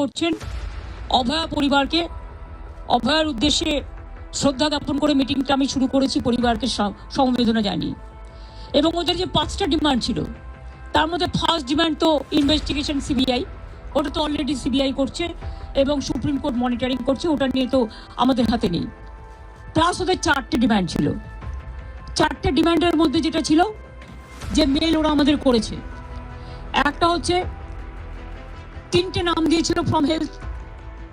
করছেন। অভয়া পরিবারকে, অভয়ার উদ্দেশ্যে শ্রদ্ধা জ্ঞাপন করে মিটিংটা আমি শুরু করেছি পরিবারকে সমবেদনা জানিয়ে। এবং ওদের যে পাঁচটা ডিমান্ড ছিল, তার মধ্যে ফার্স্ট ডিমান্ড তো ইনভেস্টিগেশন সিবিআই ওটা তো অলরেডি সিবিআই করছে এবং সুপ্রিম কোর্ট মনিটরিং করছে, ওটা নিয়ে তো আমাদের হাতে নেই। প্লাস ওদের চারটে ডিমান্ড ছিল। চারটে ডিমান্ডের মধ্যে যেটা ছিল, যে মেল ওরা আমাদের করেছে। একটা হচ্ছে তিনটে নাম দিয়েছিল ফ্রম হেলথ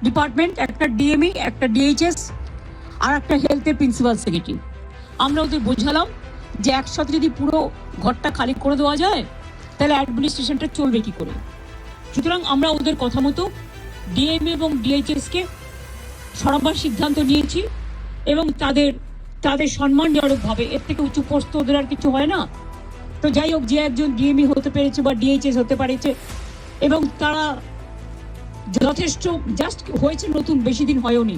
ডিপার্টমেন্ট একটা ডিএমই একটা ডিএইচএস আর একটা হেলথের প্রিন্সিপাল সেক্রেটারি আমরা ওদের বোঝালাম যে একসাথে যদি পুরো ঘরটা খালি করে দেওয়া যায়, তাহলে অ্যাডমিনিস্ট্রেশনটা চলবে কি করে? সুতরাং আমরা ওদের কথা মতো ডিএম এবং ডিএইচএসকে সরাবার সিদ্ধান্ত নিয়েছি এবং তাদের তাদের সম্মানজনকভাবে এর থেকে উঁচু পোস্ট তো ওদের আর কিছু হয় না। তো যাই হোক, যে একজন ডিএমই হতে পেরেছে বা ডিএইচএস হতে পেরেছে এবং তারা যথেষ্ট জাস্ট হয়েছে, নতুন, বেশি দিন হয়ওনি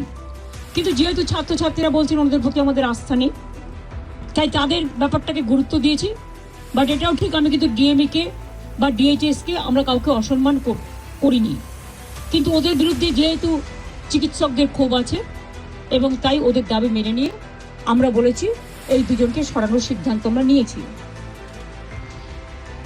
কিন্তু যেহেতু ছাত্রছাত্রীরা বলছেন ওনাদের প্রতি আমাদের আস্থা নেই, তাই তাদের ব্যাপারটাকে গুরুত্ব দিয়েছি। বাট এটাও ঠিক, আমি কিন্তু ডিএমইকে বা ডিএইচএসকে আমরা কাউকে অসম্মান কর- করিনি। কিন্তু ওদের বিরুদ্ধে যেহেতু চিকিৎসকদের ক্ষোভ আছে, এবং তাই ওদের দাবি মেনে নিয়ে আমরা বলেছি, এই দুজনকে সরানোর সিদ্ধান্ত আমরা নিয়েছি।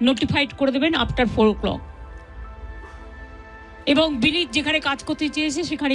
নোটিফাইড করে দেবেন আফটার ফোর ও ক্লক এবং বিনীত যেখানে কাজ করতে চেয়েছে সেখানে